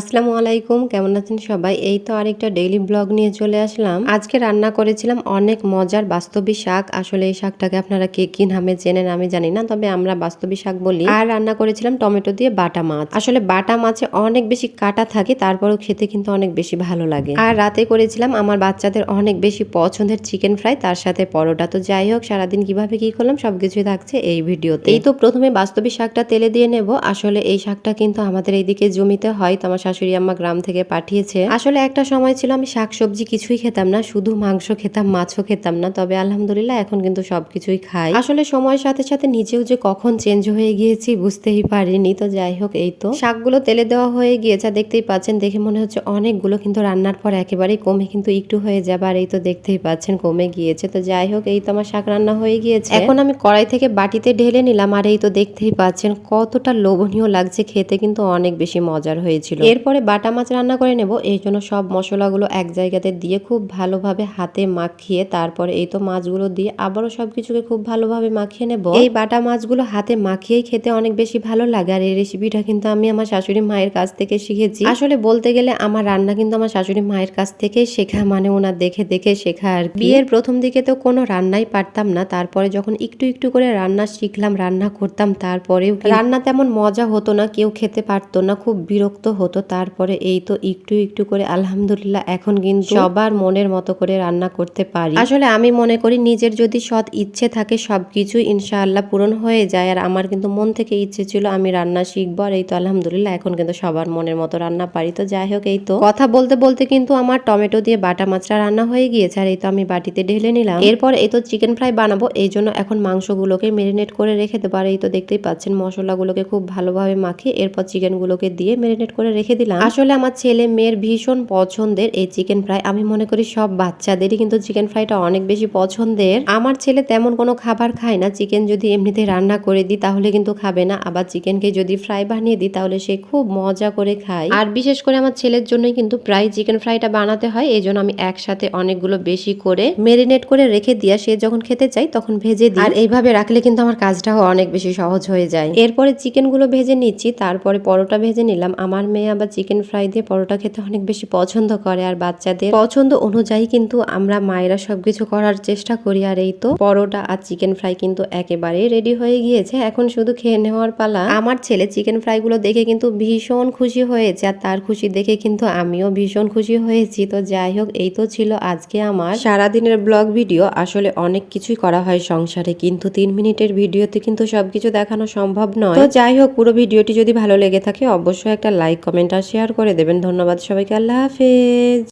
আসসালামু আলাইকুম, কেমন আছেন সবাই? এই তো আরেকটা ডেইলি ব্লগ নিয়ে চলে আসলাম। আজকে রান্না করেছিলাম অনেক মজার বাস্তবী শাক। আসলে এই শাকটাকে আপনারা কে কি নামে চেনেন আমি জানি না, তবে আমরা বাস্তবী শাক বলি। আর রান্না করেছিলাম টমেটো দিয়ে বাটা মাছ। আসলে বাটা মাছে অনেক বেশি কাটা থাকে, তারপরেও খেতে কিন্তু অনেক বেশি ভালো লাগে। আর রাতে করেছিলাম আমার বাচ্চাদের অনেক বেশি পছন্দের চিকেন ফ্রাই তার সাথে পরোটা। তো যাই হোক, সারাদিন কীভাবে কি করলাম, সবকিছুই থাকছে এই ভিডিওতে। এই তো প্রথমে বাস্তবী শাকটা তেলে দিয়ে নেব। আসলে এই শাকটা কিন্তু আমাদের এইদিকে জমিতে হয়, তো আমার শাশুড়ি আম্মা গ্রাম থেকে পাঠিয়েছে। আসলে একটা সময় ছিল আমি শাক সবজি কিছুই খেতাম না, শুধু মাংস খেতাম, মাছও খেতাম না। তবে আলহামদুলিল্লাহ এখন কিন্তু সবকিছুই খাই। আসলে সময়ের সাথে সাথে নিজেও যে কখন চেঞ্জ হয়ে গিয়েছি বুঝতেই পারিনি। তো যাই হোক, এই তো। শাকগুলো তেলে দেওয়া হয়ে গিয়েছে দেখতেই পাচ্ছেন, দেখে মনে হচ্ছে অনেকগুলো কিন্তু রান্নার পর একেবারেই কমে কিন্তু একটু হয়ে যাবে, আর এই তো দেখতেই পাচ্ছেন কমে গিয়েছে। তো যাই হোক, এই তো আমার শাক রান্না হয়ে গিয়েছে। এখন আমি কড়াই থেকে বাটিতে ঢেলে নিলাম, আর এই তো দেখতেই পাচ্ছেন কতটা লোভনীয় লাগছে, খেতে কিন্তু অনেক বেশি মজার হয়েছিল। এরপরে বাটা মাছ রান্না করে নেব। এই জন্য সব মশলাগুলো এক জায়গাতে দিয়ে খুব ভালোভাবে হাতে মাখিয়ে তারপরে এই তো মাছগুলো দিয়ে আবারও সব কিছুকে খুব ভালোভাবে মাখিয়ে নেব। এই বাটা মাছগুলো হাতে মাখিয়েই খেতে অনেক বেশি ভালো লাগে। আর এই রেসিপিটা কিন্তু আমি আমার শাশুড়ি মায়ের কাছ থেকে শিখেছি। আসলে বলতে গেলে আমার রান্না কিন্তু আমার শাশুড়ি মায়ের কাছ থেকে শেখা। মানে ওনার দেখে দেখে শেখা আর বিয়ের প্রথম দিকে তো কোনো রান্নাই পারতাম না। তারপরে যখন একটু একটু করে রান্না শিখলাম, রান্না করতাম, তারপরেও রান্না তেমন মজা হতো না। কেউ খেতে পারতো না। খুব বিরক্ত হতো। তারপরে এই তো একটু একটু করে আলহামদুলিল্লাহ এখন কিন্তু সবার মনের মতো করে রান্না করতে পারি। আসলে আমি মনে করি নিজের যদি সৎ ইচ্ছে থাকে সবকিছুই ইনশাআল্লাহ পূরণ হয়ে যায়। আর আমার কিন্তু মন থেকে ইচ্ছে ছিল আমি রান্না শিখব আর এই তো আলহামদুলিল্লাহ এখন কিন্তু সবার মনের মতো রান্না পারি। তো যাই হোক এই তো। কথা বলতে বলতে কিন্তু আমার টমেটো দিয়ে বাটা মাছটা রান্না হয়ে গিয়েছে আর এই তো আমি বাটিতে ঢেলে নিলাম। এরপর এই তো চিকেন ফ্রাই বানাবো। এই জন্য এখন মাংসগুলোকে মেরিনেট করে রেখে দেবো। আর এই তো দেখতেই পাচ্ছেন মশলাগুলোকে খুব ভালোভাবে মাখিয়ে এরপর চিকেনগুলোকে দিয়ে মেরিনেট করে রেখে দিলাম। আসলে আমার ছেলে মেয়ের ভীষণ পছন্দের এই চিকেন ফ্রাই আমি মনে করি সব বাচ্চাদেরই কিন্তু চিকেন ফ্রাইটা অনেক বেশি পছন্দের। আমার ছেলে তেমন কোনো খাবার খায় না। চিকেন যদি এমনিতে রান্না করে দিই, তাহলে কিন্তু খাবে না। আবার চিকেনকে যদি ফ্রাই বানিয়ে দিই, তাহলে সে খুব মজা করে খায়। আর বিশেষ করে আমার ছেলের জন্যই কিন্তু প্রায় চিকেন ফ্রাইটা বানাতে হয়। এই জন্য আমি একসাথে অনেকগুলো বেশি করে মেরিনেট করে রেখে দিয়া, সে যখন খেতে চাই তখন ভেজে দিই। আর এইভাবে রাখলে কিন্তু আমার কাজটাও অনেক বেশি সহজ হয়ে যায়। এরপরে চিকেনগুলো ভেজে নিচ্ছি। তারপরে পরোটা ভেজে নিলাম। আমার মেয়ে আবার চিকেন ফ্রাই দিয়ে পরোটা খেতে অনেক বেশি পছন্দ করে। আর বাচ্চাদের পছন্দ অনুযায়ী কিন্তু আমরা মায়েরা সবকিছু করার চেষ্টা করি। আর এই তো পরোটা আর চিকেন ফ্রাই কিন্তু একেবারেই রেডি হয়ে গিয়েছে। এখন শুধু খেয়ে নেওয়ার পালা। আমার ছেলে চিকেন ফ্রাই গুলো দেখে কিন্তু ভীষণ খুশি হয়েছে। আর তার খুশি দেখে কিন্তু আমিও ভীষণ খুশি হয়েছি। তো যাই হোক, এই তো ছিল আজকে আমার সারাদিনের ব্লগ ভিডিও। আসলে অনেক কিছুই করা হয় সংসারে, কিন্তু তিন মিনিটের ভিডিওতে কিন্তু সবকিছু দেখানো সম্ভব নয়। তো যাই হোক, পুরো ভিডিওটি যদি ভালো লেগে থাকে, অবশ্যই একটা লাইক কমেন্ট আর শেয়ার করে দেবেন। ধন্যবাদ সবাইকে। আল্লাহ হাফেজ।